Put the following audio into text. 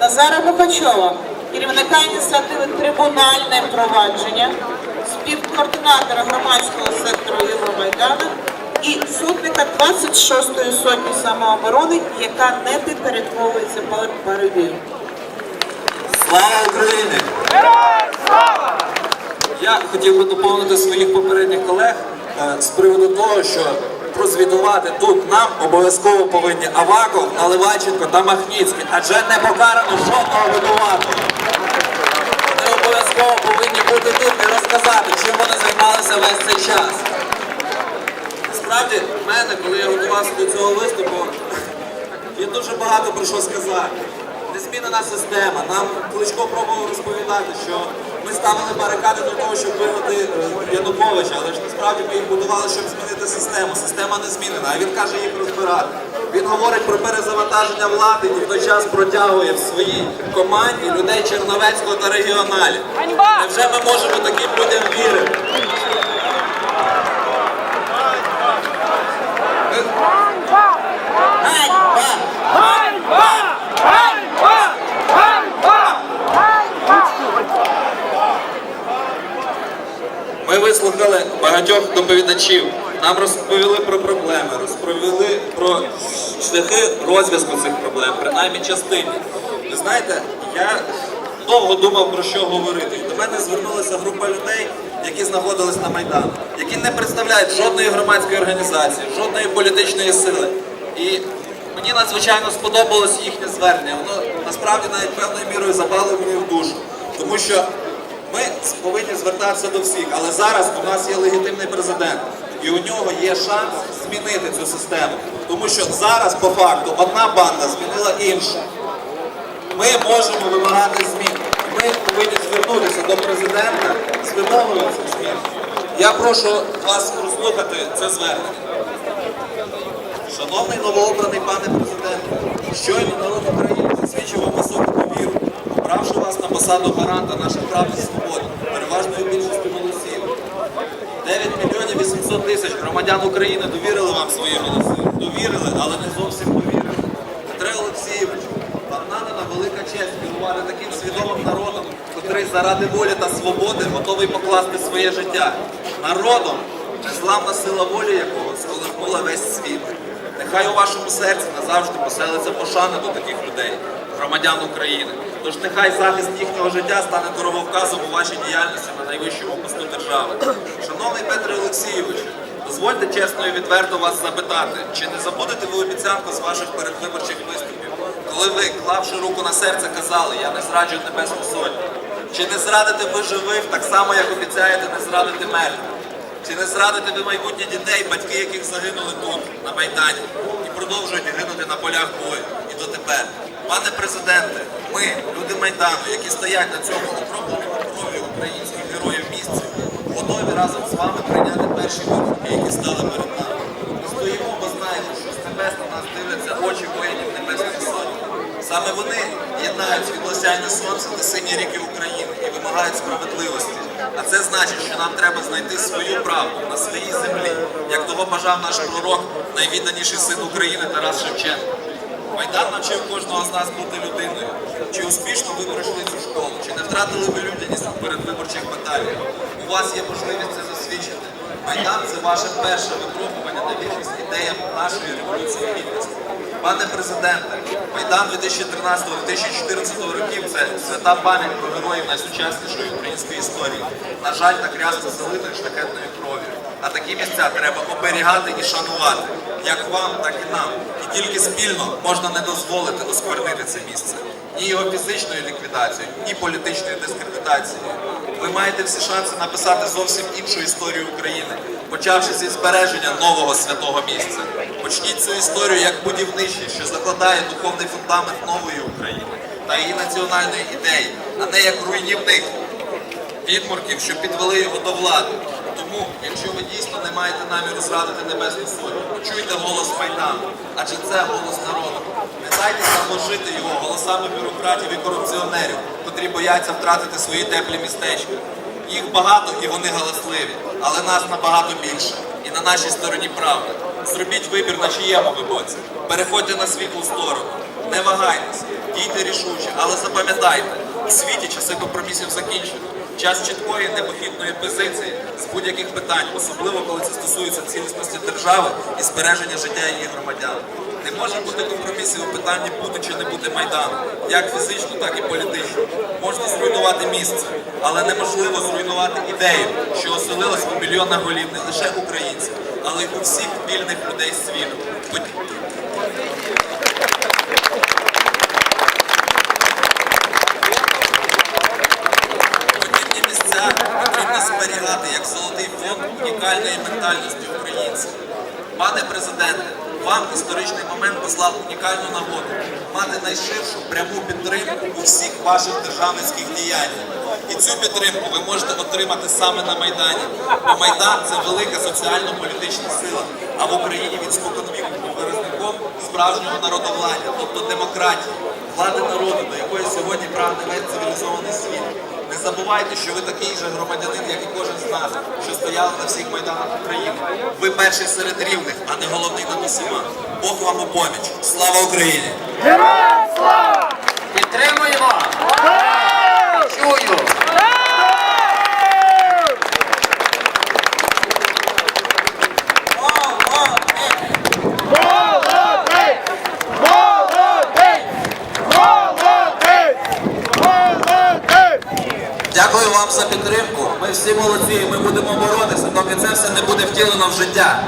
Назара Богачова, керівника ініціативи Трибунальне провадження, співкоординатора громадського сектору Євромайдану і сотника 26-ї сотні самооборони, яка не підпорядковується перебію. Слава Україні! Слава! Я хотів би доповнити своїх попередніх колег е, з приводу того, що прозвітувати тут нам обов'язково повинні Аваков, Наливайченко та Махніцький, адже не покарано жодного винуватого. Вони обов'язково повинні бути тут і розказати, чим вони займалися весь цей час. Насправді, в мене, коли я готувався до цього виступу, є дуже багато про що сказати. Незмінена система. Нам Кличко пробував розповідати, що ми ставили барикади до того, щоб вигнати е, Януковича, але ж насправді ми їх будували, щоб змінити систему. Система не змінена, а він каже їх розбирати. Він говорить про перезавантаження влади і в той час протягує в своїй команді людей Черновецького та регіоналів. Невже ми можемо таким людям вірити? Ми багатьох доповідачів. Нам розповіли про проблеми, розповіли про шляхи розв'язку цих проблем, принаймні частині. Ви знаєте, я довго думав про що говорити. До мене звернулася група людей, які знаходились на Майдані, які не представляють жодної громадської організації, жодної політичної сили. І мені надзвичайно сподобалось їхнє звернення. Воно насправді навіть певною мірою запало мені в душу. Тому що ми повинні звертатися до всіх, але зараз у нас є легітимний президент, і у нього є шанс змінити цю систему. Тому що зараз, по факту, одна банда змінила іншу. Ми можемо вимагати змін. Ми повинні звернутися до президента з вимогою цих змін. Я прошу вас розслухати це звернення. Шановний новообраний пане президенте, щойно народ України засвідчив вам високу довіру, обравши вас на посаду гаранта наших прав і свобод, переважною більшістю голосів. 9 мільйонів 800 тисяч громадян України довірили вам свої голоси. Довірили, але не зовсім довірили. Петре Олексійович, вам надана велика честь керувати таким свідомим народом, котрий заради волі та свободи готовий покласти своє життя. Народом, незламна сила волі якого сколихнула весь світ. Нехай у вашому серці назавжди поселиться пошана до таких людей, громадян України. Тож нехай захист їхнього життя стане дороговказом у вашій діяльності на найвищому посту держави. Шановний Петре Олексійович, дозвольте чесно і відверто вас запитати, чи не забудете ви обіцянку з ваших передвиборчих виступів, коли ви, клавши руку на серце, казали, я не зраджую Небесну Сотню? Чи не зрадите ви живих так само, як обіцяєте не зрадити мертвих? Чи не зрадите ви майбутнє дітей, батьки яких загинули тут, на Майдані, і продовжують гинути на полях бою і дотепер? Пане президенте, ми, люди Майдану, які стоять на цьому окропленому кров'ю українських героїв місці, готові разом з вами прийняти перші виклики, які стали перед нами. Ми стоїмо, бо знаємо, що з небес на нас дивляться очі воїнів Небесної Сотні. Саме вони єднають світлосяйне сонце та сині ріки України і вимагають справедливості. А це значить, що нам треба знайти свою правду на своїй землі, як того бажав наш пророк, найвідданіший син України Тарас Шевченко. Майдан навчив кожного з нас бути людиною. Чи успішно ви пройшли цю школу? Чи не втратили ви людяність у передвиборчих баталіях? У вас є можливість це засвідчити. Майдан це ваше перше випробування на вірність ідеям нашої революції гідності. Пане президенте, Майдан 2013-2014 років це свята пам'ять про героїв найсучаснішої української історії. На жаль, так рясно залитих шляхетною кров'ю. А такі місця треба оберігати і шанувати, як вам, так і нам. І тільки спільно можна не дозволити осквернити це місце. Ні його фізичною ліквідацією, ні політичною дискредитацією. Ви маєте всі шанси написати зовсім іншу історію України, почавши зі збереження нового святого місця. Почніть цю історію як будівничий, що закладає духовний фундамент нової України та її національної ідеї, а не як руйнівник підмурків, що підвели його до влади. Тому, якщо ви дійсно не маєте наміру зрадити Небесну Сотню, почуйте голос Майдану, адже це голос народу. Не дайтеся вложити його голосами бюрократів і корупціонерів, котрі бояться втратити свої теплі містечка. Їх багато і вони галасливі, але нас набагато більше. І на нашій стороні правда. Зробіть вибір на чиєму ви боці. Переходьте на світлу сторону. Не вагайтеся, дійте рішуче, Але запам'ятайте, у світі часи компромісів закінчено. Час чіткої непохитної позиції з будь-яких питань, особливо коли це стосується цілісності держави і збереження життя її громадян. Не може бути компромісів у питанні бути чи не бути майдану, як фізично, так і політично. Можна зруйнувати місце, але неможливо зруйнувати ідею, що оселилась у мільйонах голів не лише українців, але й у всіх вільних людей світу. Ментальності українців. Пане президенте, вам історичний момент послав унікальну нагоду мати найширшу пряму підтримку у всіх ваших державницьких діяннях. І цю підтримку ви можете отримати саме на Майдані. Бо Майдан це велика соціально-політична сила, а в Україні він споконвіку був виразником справжнього народовладдя, тобто демократії, влади народу, до якої сьогодні прагне весь цивілізований світ. Забувайте, що ви такий же громадянин, як і кожен з нас, що стояли на всіх майданах України. Ви перший серед рівних, а не головний над усіма. Бог вам у поміч. Слава Україні! Підтримуємо! Чую! Дякую вам за підтримку. Ми всі молодці, ми будемо боротися, доки це все не буде втілено в життя.